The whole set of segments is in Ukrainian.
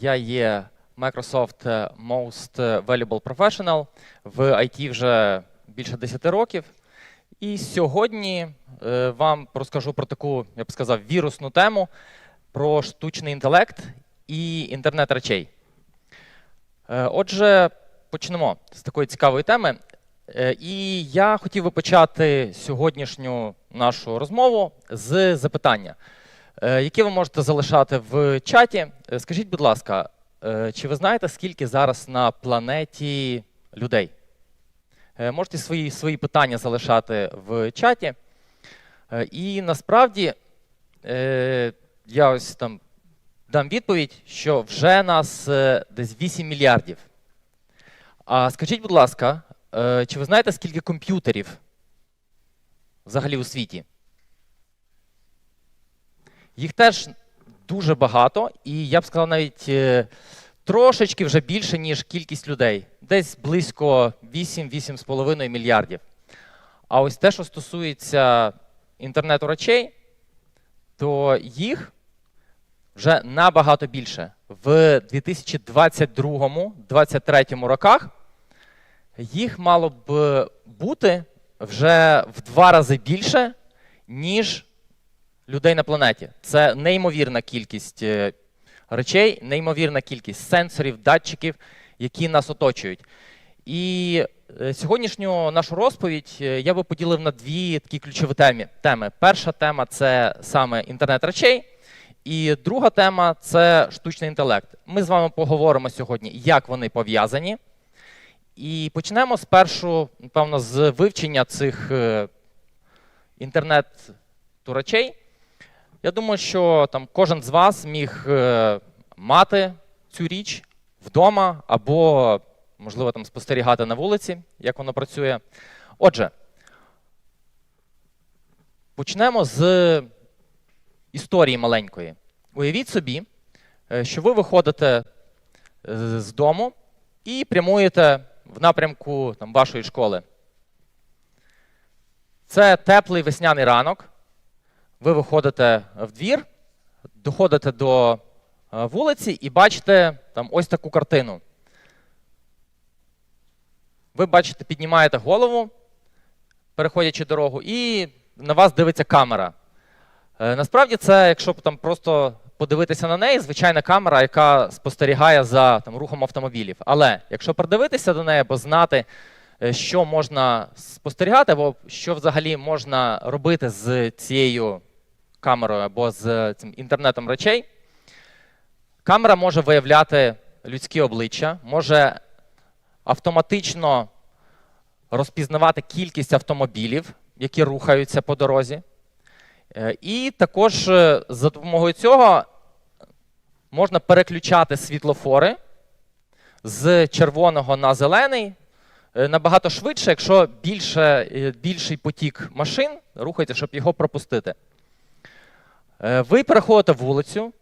Я є Microsoft Most Valuable Professional в IT вже більше 10 років. І сьогодні е, вам розкажу про таку, я б сказав, вірусну тему про штучний інтелект і інтернет речей. Е, Отже, почнемо з такої цікавої теми. Е, І я хотів би почати сьогоднішню нашу розмову з запитання, е, яке ви можете залишати в чаті. Е, Скажіть, будь ласка, е, чи ви знаєте, скільки зараз на планеті людей? Можете свої, свої питання залишати в чаті. І насправді я ось там дам відповідь, що вже нас десь 8 мільярдів. А скажіть, будь ласка, чи ви знаєте, скільки комп'ютерів взагалі у світі? Їх теж дуже багато, і я б сказав, навіть е, трошечки вже більше, ніж кількість людей. Десь близько 8-8,5 мільярдів. А ось те, що стосується інтернету речей, то їх вже набагато більше. В 2022-2023 роках їх мало б бути вже в два рази більше, ніж людей на планеті. Це неймовірна кількість е, речей, неймовірна кількість сенсорів, датчиків, які нас оточують. І е, сьогоднішню нашу розповідь е, я би поділив на дві такі ключові теми. Перша тема це саме інтернет речей. І друга тема це штучний інтелект. Ми з вами поговоримо сьогодні, як вони пов'язані. І почнемо спершу, напевно, з вивчення цих інтернету речей. Я думаю, що там кожен з вас міг е, мати цю річ вдома або, можливо, там спостерігати на вулиці, як воно працює. Отже, почнемо з історії маленької. Уявіть собі, е, що ви виходите е, з дому і прямуєте в напрямку там, вашої школи. Це теплий весняний ранок. Ви виходите в двір, доходите до е, вулиці і бачите там ось таку картину. Ви бачите, піднімаєте голову, переходячи дорогу, і на вас дивиться камера. Е, Насправді це, якщо там просто подивитися на неї, звичайна камера, яка спостерігає за там, рухом автомобілів. Але якщо придивитися до неї, або знати, що можна спостерігати, або що взагалі можна робити з цією камерою або з цим інтернетом речей, камера може виявляти людські обличчя, може автоматично розпізнавати кількість автомобілів, які рухаються по дорозі. Е, І також е, за допомогою цього можна переключати світлофори з червоного на зелений е, набагато швидше, якщо більше, е, більший потік машин рухається, щоб його пропустити. Е, Ви переходите вулицю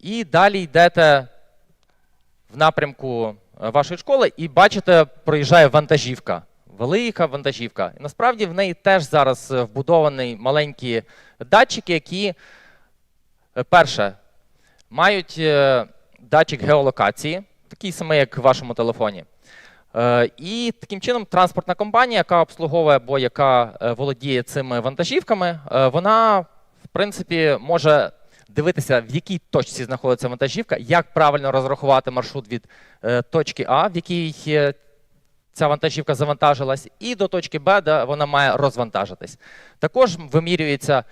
і далі йдете в напрямку е, вашої школи і бачите, проїжджає вантажівка. Велика вантажівка. І насправді в неї теж зараз е, вбудовані маленькі датчики, які, е, перше, мають е, датчик геолокації, такий самий, як в вашому телефоні. Е, І таким чином транспортна компанія, яка обслуговує або яка е, володіє цими вантажівками, е, вона, в принципі, може дивитися, в якій точці знаходиться вантажівка, як правильно розрахувати маршрут від точки А, в якій ця вантажівка завантажилась, і до точки Б, де вона має розвантажитись. Також вимірюється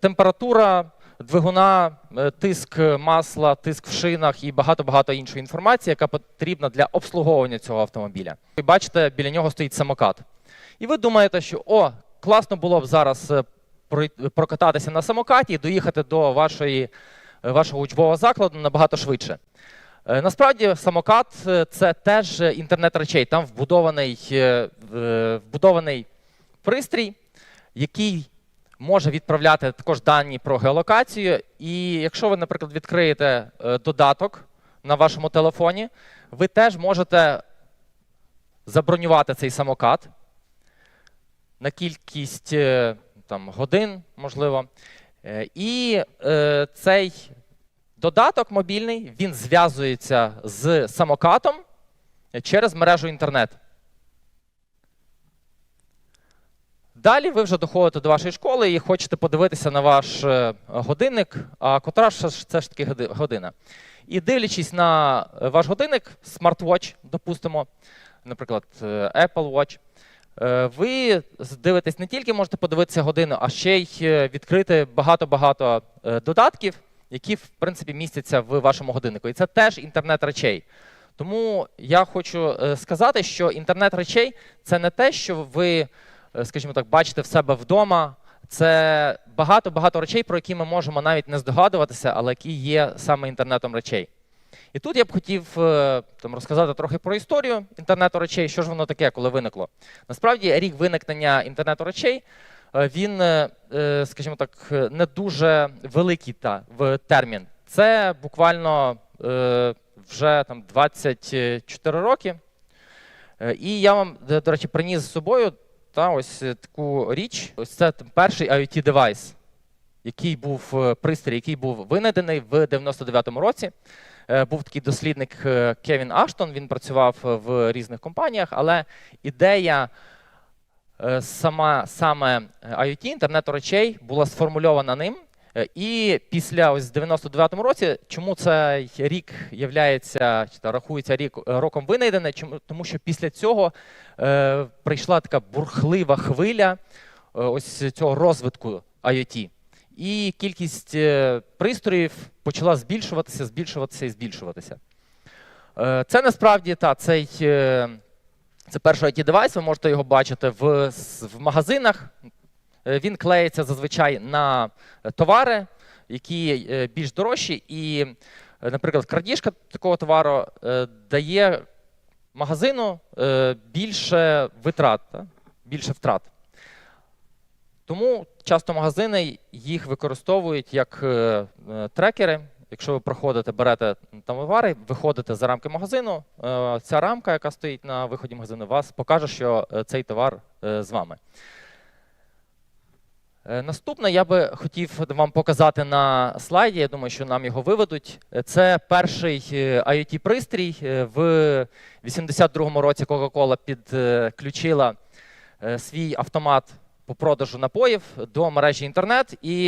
температура двигуна, е, тиск масла, тиск в шинах і багато-багато іншої інформації, яка потрібна для обслуговування цього автомобіля. Ви бачите, біля нього стоїть самокат. І ви думаєте, що о, класно було б зараз е, прокататися на самокаті і доїхати до вашої, е, вашого учбового закладу набагато швидше. Насправді самокат це теж інтернет речей. Там вбудований, вбудований пристрій, який може відправляти також дані про геолокацію. І якщо ви, наприклад, відкриєте е, додаток на вашому телефоні, ви теж можете забронювати цей самокат на кількість е, там, годин, можливо. Е, І е, цей Додаток мобільний він зв'язується з самокатом через мережу інтернет. Далі ви вже доходите до вашої школи і хочете подивитися на ваш е, годинник, а котра ж це ж таки година. І дивлячись на е, ваш годинник, смарт-вотч, допустимо, наприклад, е, Apple Watch, ви дивитесь не тільки можете подивитися годину, а ще й відкрити багато-багато додатків, які в принципі містяться в вашому годиннику. І це теж інтернет речей. Тому я хочу сказати, що інтернет речей це не те, що ви, скажімо так, бачите в себе вдома. Це багато-багато речей, про які ми можемо навіть не здогадуватися, але які є саме інтернетом речей. І тут я б хотів е, там, розказати трохи про історію інтернету речей, що ж воно таке, коли виникло. Насправді, рік виникнення інтернету речей, е, він, е, е, скажімо так, е, не дуже великий та, в термін. Це буквально е, вже там 24 роки. Е, І я вам, до речі, приніс з собою та, ось е, таку річ. Ось це перший IoT девайс, який був е, пристрій, який був винайдений в 99-му році. Е, Був такий дослідник Кевін Аштон, він працював в різних компаніях, але ідея сама, саме IoT, інтернету речей, була сформульована ним. Е, І після ось 99-му році, чому цей рік являється, та, рахується рік е, роком винайдене, чому тому, що після цього е, прийшла така бурхлива хвиля е, ось цього розвитку IoT. І кількість е, пристроїв почала збільшуватися, збільшуватися і збільшуватися. Е, Це насправді та, цей, е, це перший it девайс, ви можете його бачити в, в магазинах. Е, Він клеїться зазвичай на е, товари, які е, більш дорожчі. І, наприклад, крадіжка такого товару дає магазину більше витрат, більше втрат. Тому часто магазини їх використовують як трекери. Якщо ви проходите, берете товари, виходите за рамки магазину, ця рамка, яка стоїть на виході магазину, вас покаже, що цей товар з вами. Е, Наступне я би хотів вам показати на слайді. Я думаю, що нам його виведуть. Е, Це перший е, IoT-пристрій. Е, В 82-му році Coca-Cola підключила свій автомат по продажу напоїв до мережі інтернет. І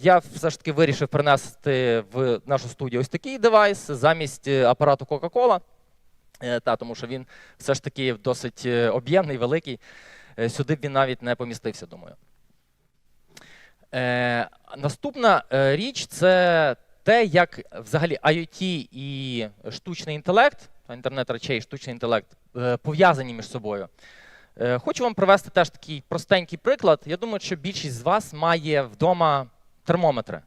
я все ж таки вирішив принести в нашу студію ось такий девайс замість апарату Coca-Cola. Та, тому що він все ж таки досить об'ємний, великий. Сюди б він навіть не помістився, думаю. Е, наступна е, річ це те, як взагалі IoT і штучний інтелект, інтернет речей, штучний інтелект е, пов'язані між собою. Е, Хочу вам привести теж такий простенький приклад. Я думаю, що більшість з вас має вдома термометри.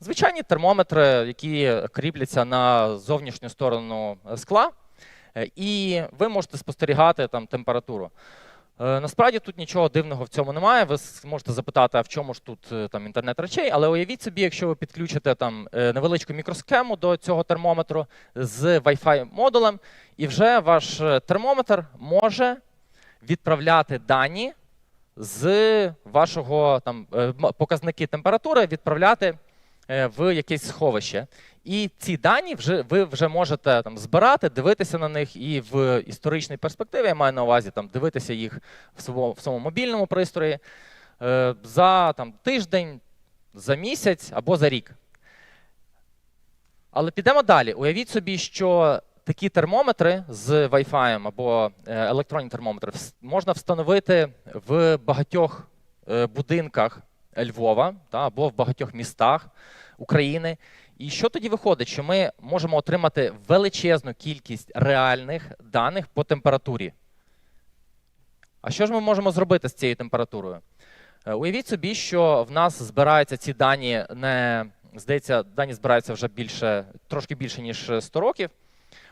Звичайні термометри, які кріпляться на зовнішню сторону скла, і ви можете спостерігати там температуру. Е, Насправді тут нічого дивного в цьому немає. Ви можете запитати, а в чому ж тут е, там інтернет речей, але уявіть собі, якщо ви підключите там е, невеличку мікросхему до цього термометру з Wi-Fi модулем, і вже ваш термометр може відправляти дані з вашого там показники температури, відправляти в якесь сховище. І ці дані вже ви вже можете там збирати, дивитися на них і в історичній перспективі я маю на увазі там дивитися їх в своєму, в своєму мобільному пристрої е, за там тиждень, за місяць або за рік. Але підемо далі. Уявіть собі, що такі термометри з Wi-Fi або е, електронні термометри можна встановити в багатьох е, будинках Львова та, або в багатьох містах України. І що тоді виходить? Що ми можемо отримати величезну кількість реальних даних по температурі. А що ж ми можемо зробити з цією температурою? Е, Уявіть собі, що в нас збираються ці дані не здається, дані збираються вже більше, трошки більше ніж 100 років е,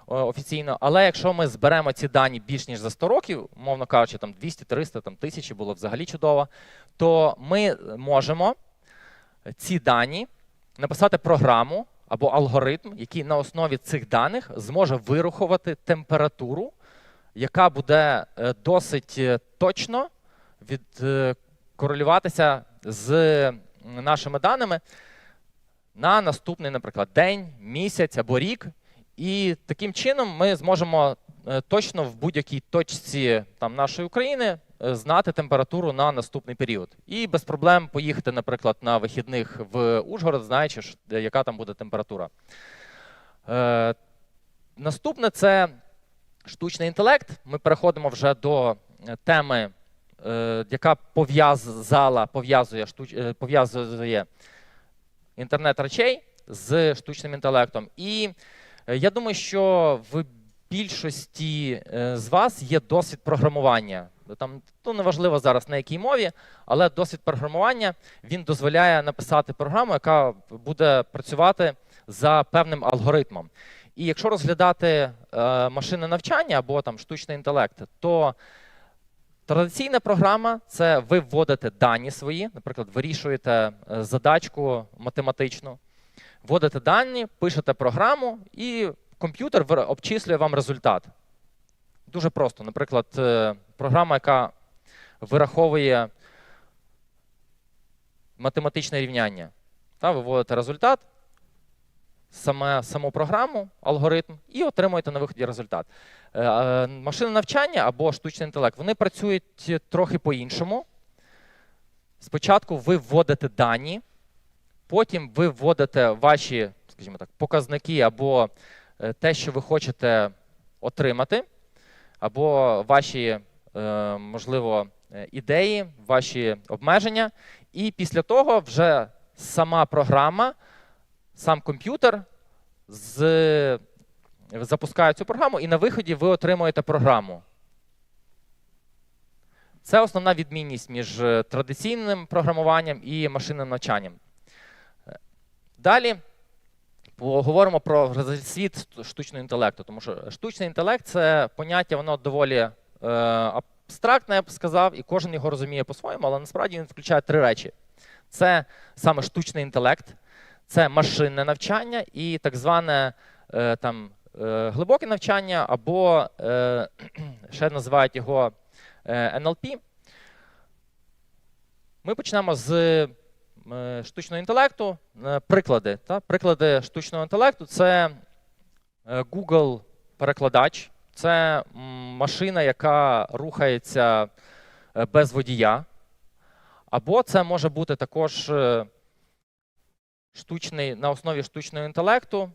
офіційно. Але якщо ми зберемо ці дані більш ніж за 100 років, мовно кажучи, там 200, 300, там 1000 було взагалі чудово, то ми можемо ці дані написати програму або алгоритм, який на основі цих даних зможе вирахувати температуру, яка буде е, досить е, точно відкорелюватися з нашими даними. на наступний, наприклад, день, місяць або рік. І таким чином ми зможемо е, точно в будь-якій точці там, нашої України е, знати температуру на наступний період. І без проблем поїхати, наприклад, на вихідних в Ужгород, знаючи, яка там буде температура. Е, наступне це штучний інтелект. Ми переходимо вже до теми, яка пов'язала, пов'язує, пов'язує інтернет речей з штучним інтелектом. І я думаю, що в більшості е, з вас є досвід програмування. Там ну, неважливо зараз на якій мові, але досвід програмування він дозволяє написати програму, яка буде працювати за певним алгоритмом. І якщо розглядати е, машинне навчання або там штучний інтелект, то традиційна програма це ви вводите дані свої, наприклад, вирішуєте е, задачку математичну, вводите дані, пишете програму, і комп'ютер обчислює вам результат. Дуже просто. Наприклад, е, програма, яка вираховує математичне рівняння. Та, ви вводите результат, саме, саму програму, алгоритм, і отримуєте на виході результат. Е, е, навчання або штучний інтелект вони працюють трохи по-іншому. Спочатку ви вводите дані, потім ви вводите ваші, скажімо так, показники або е, те, що ви хочете отримати, або ваші, е, можливо, е, ідеї, ваші обмеження. І після того вже сама програма, сам комп'ютер з... запускає цю програму, і на виході ви отримуєте програму. Це основна відмінність між традиційним програмуванням і машинним навчанням. Далі поговоримо про світ штучного інтелекту, тому що штучний інтелект це поняття, воно доволі е, абстрактне, я б сказав, і кожен його розуміє по-своєму, але насправді він включає три речі: це саме штучний інтелект, це машинне навчання і так зване е, там, е, глибоке навчання, або ще називають його NLP. Ми почнемо з штучного інтелекту. Е, Приклади. Та? Приклади штучного інтелекту це е, Google перекладач, це машина, яка рухається е, без водія. Або це може бути також е, штучний, на основі штучного інтелекту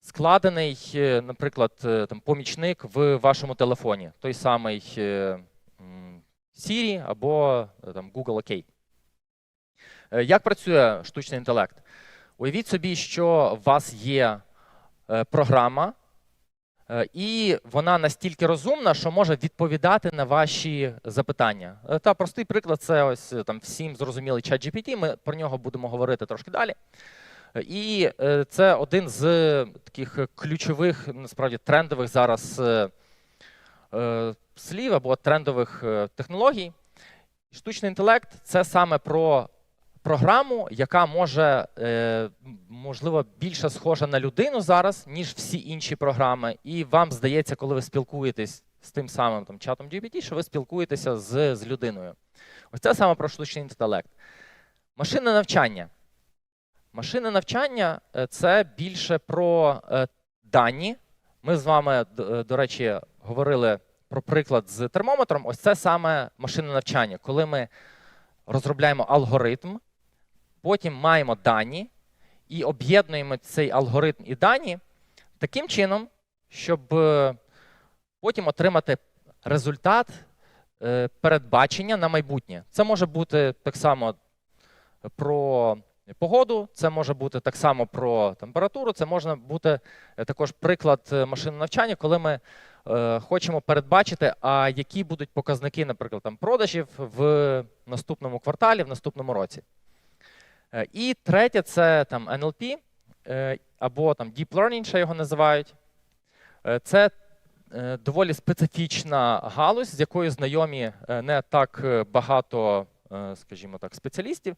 складений, е, наприклад, е, там, помічник в вашому телефоні, той самий е, Siri або е, там, Google OK. Е, Як працює штучний інтелект? Уявіть собі, що у вас є е, програма, е, і вона настільки розумна, що може відповідати на ваші запитання. Та простий приклад це ось там всім зрозумілий чат GPT. Ми про нього будемо говорити трошки далі. І це один з таких ключових, насправді трендових зараз слів або трендових технологій. Штучний інтелект це саме про програму, яка може, е, можливо, більше схожа на людину зараз, ніж всі інші програми. І вам здається, коли ви спілкуєтесь з тим самим там, чатом GPT, що ви спілкуєтеся з, з людиною. Ось це саме про штучний інтелект. Машинне навчання. Машинне навчання е, це більше про е, дані. Ми з вами, до речі, говорили про приклад з термометром. Ось це саме машинне навчання, коли ми розробляємо алгоритм, потім маємо дані і об'єднуємо цей алгоритм і дані таким чином, щоб е, потім отримати результат е, передбачення на майбутнє. Це може бути так само про погоду, це може бути так само про температуру, це може бути е, також приклад машинного навчання, коли ми хочемо передбачити, а які будуть показники, наприклад, там, продажів в наступному кварталі, в наступному році. Е, І третє це там, NLP, е, або там, Deep Learning, ще його називають. Е, Це доволі специфічна галузь, з якою знайомі не так багато, скажімо так, спеціалістів.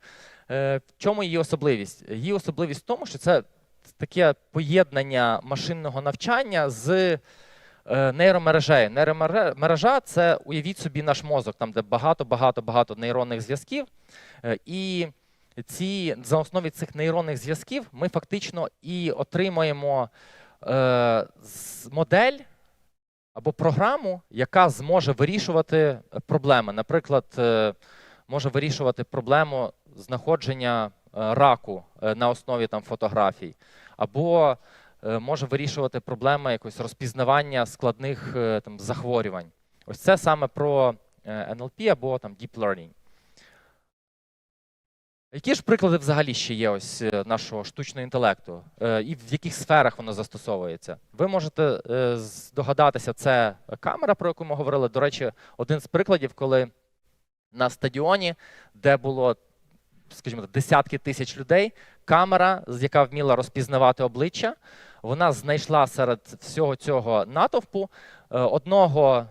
В чому її особливість? Її особливість в тому, що це таке поєднання машинного навчання з нейромережею. Нейромережа це уявіть собі наш мозок, там де багато, багато, нейронних зв'язків. І ці, за основі цих нейронних зв'язків ми фактично і отримаємо е, модель або програму, яка зможе вирішувати е, проблеми. Наприклад, е, може вирішувати проблему знаходження е, раку е, на основі там, фотографій, або е, може вирішувати проблеми якось розпізнавання складних е, там, захворювань. Ось це саме про е, NLP або там, Deep Learning. Які ж приклади взагалі ще є ось е, нашого штучного інтелекту? Е, І в яких сферах воно застосовується? Ви можете е, здогадатися, це камера, про яку ми говорили. До речі, один з прикладів, коли на стадіоні, де було, скажімо десятки тисяч людей, камера, яка вміла розпізнавати обличчя, вона знайшла серед всього цього натовпу одного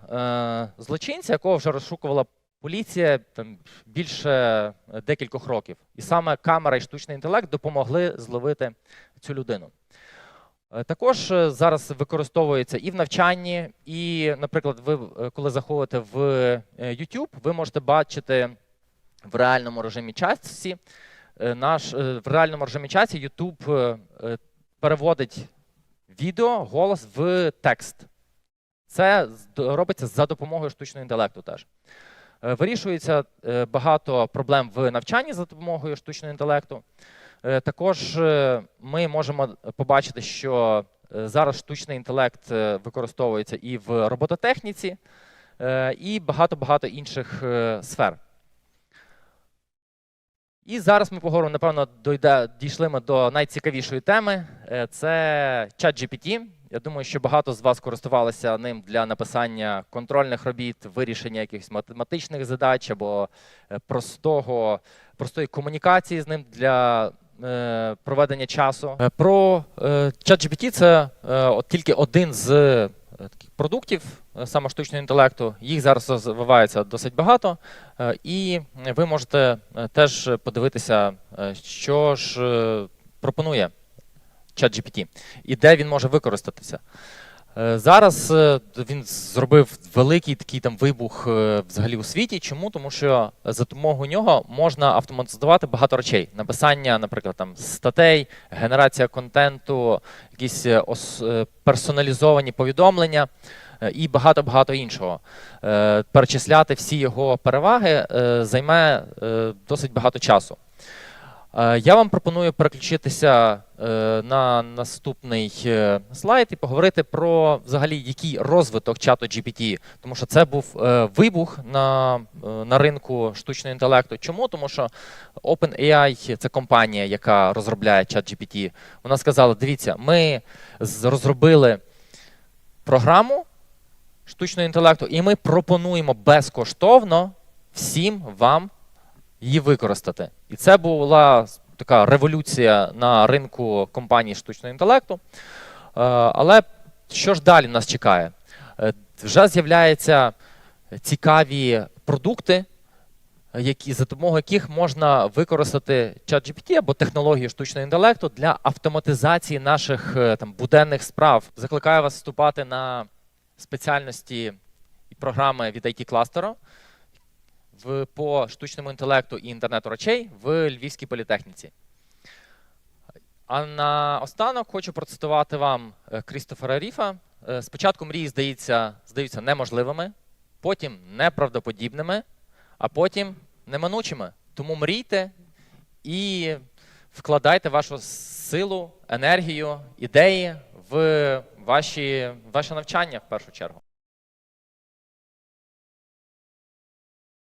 злочинця, якого вже розшукувала поліція там, більше е, декількох років. І саме камера і штучний інтелект допомогли зловити цю людину. Е, Також е, зараз використовується і в навчанні, і, наприклад, ви, коли заходите в YouTube, ви можете бачити в реальному режимі часі. Наш, в реальному режимі часі YouTube переводить відео, голос в текст. Це робиться за допомогою штучного інтелекту теж. Е, Вирішується е, багато проблем в навчанні за допомогою штучного інтелекту. Е, Також ми можемо побачити, що зараз штучний інтелект використовується і в робототехніці, і багато-багато інших е, сфер. І зараз ми поговоримо, напевно, дойде, дійшли ми до найцікавішої теми. Е, Це ChatGPT. Я думаю, що багато з вас користувалися ним для написання контрольних робіт, вирішення якихось математичних задач або е, простого, простої комунікації з ним для е, проведення часу. Про е, ChatGPT це от тільки один з таких продуктів е, саме штучного інтелекту. Їх зараз розвивається досить багато, е, і ви можете е, теж подивитися, е, що ж е, пропонує ChatGPT і де він може використатися. Е, Зараз е, він зробив великий такий там вибух е, взагалі у світі. Чому? Тому що за допомогою нього можна автоматизувати багато речей. Написання, наприклад, там статей, генерація контенту, якісь персоналізовані повідомлення і багато-багато іншого. Е, Перечисляти всі його переваги займе досить багато часу. Е, Я вам пропоную переключитися е, на наступний е, слайд і поговорити про взагалі який розвиток чату GPT, тому що це був вибух на, на ринку штучного інтелекту. Чому? Тому що OpenAI це компанія, яка розробляє чат GPT. Вона сказала: дивіться, ми розробили програму штучного інтелекту, і ми пропонуємо безкоштовно всім вам її використати. І це була така революція на ринку компаній штучного інтелекту. Е, Але що ж далі нас чекає? Е, Вже з'являються цікаві продукти, які, за допомогою яких можна використати ChatGPT або технологію штучного інтелекту для автоматизації наших е, там, буденних справ. Закликаю вас вступати на спеціальності і програми від IT кластеру в, по штучному інтелекту і інтернету речей в Львівській політехніці. А на останок хочу процитувати вам е, Крістофера Ріфа. Е, Спочатку мрії здається, здаються неможливими, потім неправдоподібними, а потім неминучими. Тому мрійте і вкладайте вашу силу, енергію, ідеї в ваші, ваше навчання в першу чергу.